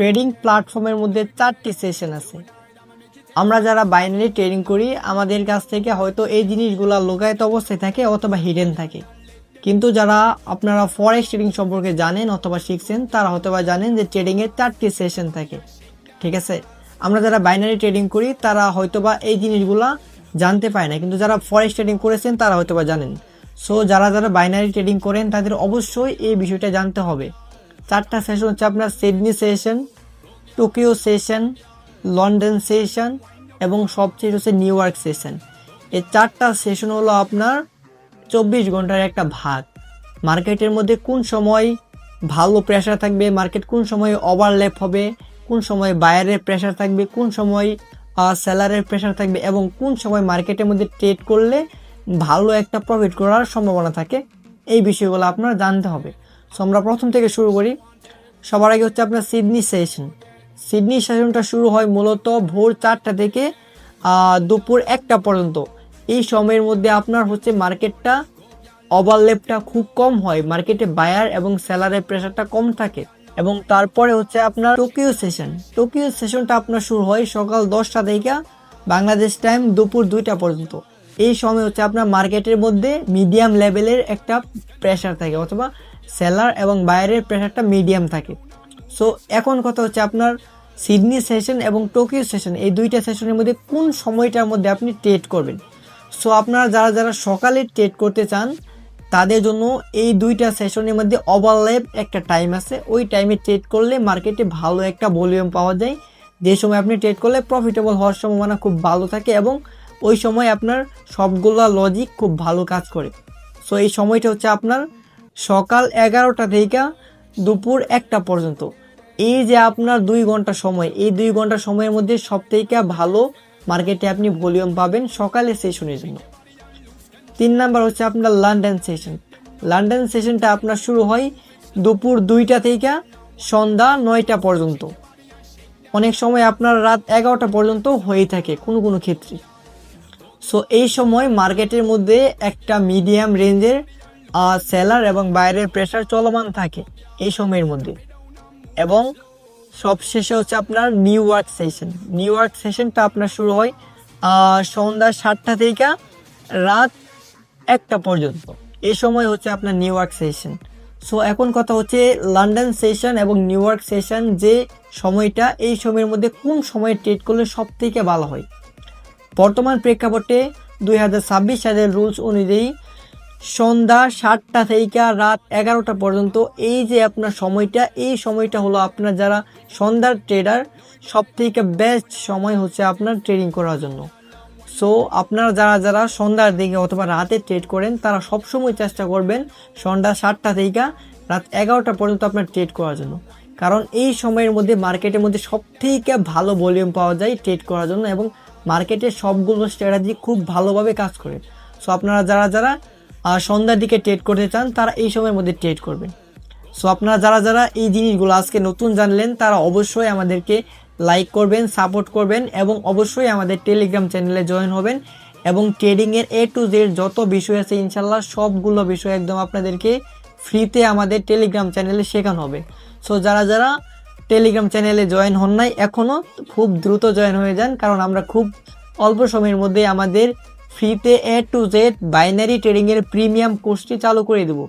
Trading প্ল্যাটফর্মের মধ্যে চারটি সেশন আছে। আমরা যারা বাইনারি ট্রেডিং করি, আমাদের কাছ থেকে হয়তো এই জিনিসগুলো লোকায়ত অবস্থায় থাকে অথবা হিডেন থাকে। কিন্তু যারা আপনারা ফরেক্স ট্রেডিং সম্পর্কে জানেন অথবা শিখছেন, তারা হয়তো বা জানেন যে ট্রেডিংয়ের চারটি সেশন থাকে। ঠিক আছে? আমরা যারা বাইনারি ট্রেডিং করি, তারা হয়তোবা এই জিনিসগুলা জানতে পায় না। কিন্তু যারা ফরেক্স ট্রেডিং করেছেন, তারা হয়তোবা জানেন। সো যারা যারা বাইনারি ট্রেডিং করেন, তাদের অবশ্যই এই বিষয়টা জানতে হবে। চারটা সেশন হচ্ছে আপনার Sydney session Tokyo session London session এবং সবচেয়ে হচ্ছে নিউ ইয়র্ক সেশন এই চারটা সেশন হলো আপনার চব্বিশ ঘণ্টার একটা ভাগ। মার্কেটের মধ্যে কোন সময় ভালো প্রেশার থাকবে, মার্কেট কোন সময় ওভারল্যাপ হবে, কোন সময় বায়ারের প্রেশার থাকবে, কোন সময় সেলারের প্রেশার থাকবে এবং কোন সময় মার্কেটের মধ্যে ট্রেড করলে ভালো একটা প্রফিট করার সম্ভাবনা থাকে। এই বিষয়গুলো আপনার জানতে হবে। সো আমরা প্রথম থেকে শুরু করি। সবার আগে হচ্ছে আপনার সিডনি সেশন। সিডনি সেশনটা শুরু হয় মূলত ভোর চারটা থেকে দুপুর একটা পর্যন্ত। এই সময়ের মধ্যে আপনার হচ্ছে মার্কেটটা ওভারলেপটা খুব কম হয়। মার্কেটে বায়ার এবং সেলারের প্রেশারটা কম থাকে। এবং তারপরে হচ্ছে আপনার টোকিও সেশন। টোকিও সেশনটা আপনার শুরু হয় সকাল দশটা থেকে বাংলাদেশ টাইম দুপুর দুইটা পর্যন্ত। এই সময় হচ্ছে আপনার মার্কেটের মধ্যে মিডিয়াম লেভেলের একটা প্রেশার থাকে অথবা সেলার এবং বাইরের প্রেশারটা মিডিয়াম থাকে। সো এখন কথা হচ্ছে আপনার সিডনি সেশন এবং টোকিও সেশন, এই দুইটা সেশনের মধ্যে কোন সময়টার মধ্যে আপনি ট্রেড করবেন? সো আপনারা যারা যারা সকালে ট্রেড করতে চান, তাদের জন্য এই দুইটা সেশনের মধ্যে ওভারল্যাপ একটা টাইম আছে। ওই টাইমে ট্রেড করলে মার্কেটে ভালো একটা ভলিউম পাওয়া যায়। যে সময় আপনি ট্রেড করলে প্রফিটেবল হওয়ার সম্ভাবনা খুব ভালো থাকে এবং ওই সময় আপনার সবগুলো লজিক খুব ভালো কাজ করে। সো এই সময়টা হচ্ছে আপনার সকাল এগারোটা থেকে দুপুর একটা পর্যন্ত। এই যে আপনার দুই ঘণ্টা সময়, এই দুই ঘণ্টা সময়ের মধ্যে সব থেকে ভালো মার্কেটে আপনি ভলিউম পাবেন সকালে সেশনের জন্য। তিন নাম্বার হচ্ছে আপনার লন্ডন সেশন লন্ডন সেশনটা আপনার শুরু হয় দুপুর দুইটা থেকে সন্ধ্যা নয়টা পর্যন্ত। অনেক সময় আপনার রাত এগারোটা পর্যন্ত হয়ে থাকে কোনো কোনো ক্ষেত্রে। সো এই সময় মার্কেটের মধ্যে একটা মিডিয়াম রেঞ্জের সেলার এবং বাইরের প্রেশার চলমান থাকে এই সময়ের মধ্যে। এবং সবশেষে হচ্ছে আপনার New York session New York সেশনটা আপনার শুরু হয় সন্ধ্যা সাতটা থেকে রাত একটা পর্যন্ত। এই সময় হচ্ছে আপনার নিউ ইয়র্ক সেশন সো এখন কথা হচ্ছে লন্ডন সেশন এবং নিউ ইয়র্ক সেশন যে সময়টা, এই সময়ের মধ্যে কোন সময় ট্রেড করলে সব থেকে ভালো হয়। বর্তমান প্রেক্ষাপটে দুই হাজার ছাব্বিশ সালের রুলস অনুযায়ী সন্ধ্যা সাতটা থেকে রাত এগারোটা পর্যন্ত। এই যে আপনার সময়টা, এই সময়টা হলো আপনার যারা সন্ধ্যার ট্রেডার সব থেকে বেস্ট সময় হচ্ছে আপনার ট্রেডিং করার জন্য। সো আপনারা যারা যারা সন্ধ্যার দিকে অথবা রাতে ট্রেড করেন, তারা সবসময় চেষ্টা করবেন সন্ধ্যা সাতটা থেকে রাত এগারোটা পর্যন্ত আপনার ট্রেড করার জন্য। কারণ এই সময়ের মধ্যে মার্কেটের মধ্যে সব থেকে ভালো ভলিউম পাওয়া যায় ট্রেড করার জন্য এবং মার্কেটের সবগুলো স্ট্র্যাটাজি খুব ভালোভাবে কাজ করে। সো আপনারা যারা যারা সন্ধ্যার দিকে ট্রেড করতে চান, তারা এই সময়ের মধ্যে ট্রেড করবেন। সো আপনারা যারা যারা এই জিনিসগুলো আজকে নতুন জানলেন, তারা অবশ্যই আমাদেরকে লাইক করবেন সাপোর্ট করবেন এবং অবশ্যই আমাদের টেলিগ্রাম চ্যানেলে জয়েন হবেন এবং ট্রেডিংয়ের এ টু জেড যত বিষয় আছে ইনশাল্লাহ সবগুলো বিষয় একদম আপনাদেরকে ফ্রিতে আমাদের টেলিগ্রাম চ্যানেলে শেখানো হবে। সো যারা যারা টেলিগ্রাম চ্যানেলে জয়েন হন নাই এখনও খুব দ্রুত জয়েন হয়ে যান, কারণ আমরা খুব অল্প সময়ের মধ্যে আমাদের ফ্রিতে এ টু জেড বাইনারি ট্রেডিংয়ের প্রিমিয়াম কোর্সটি চালু করে দেবো।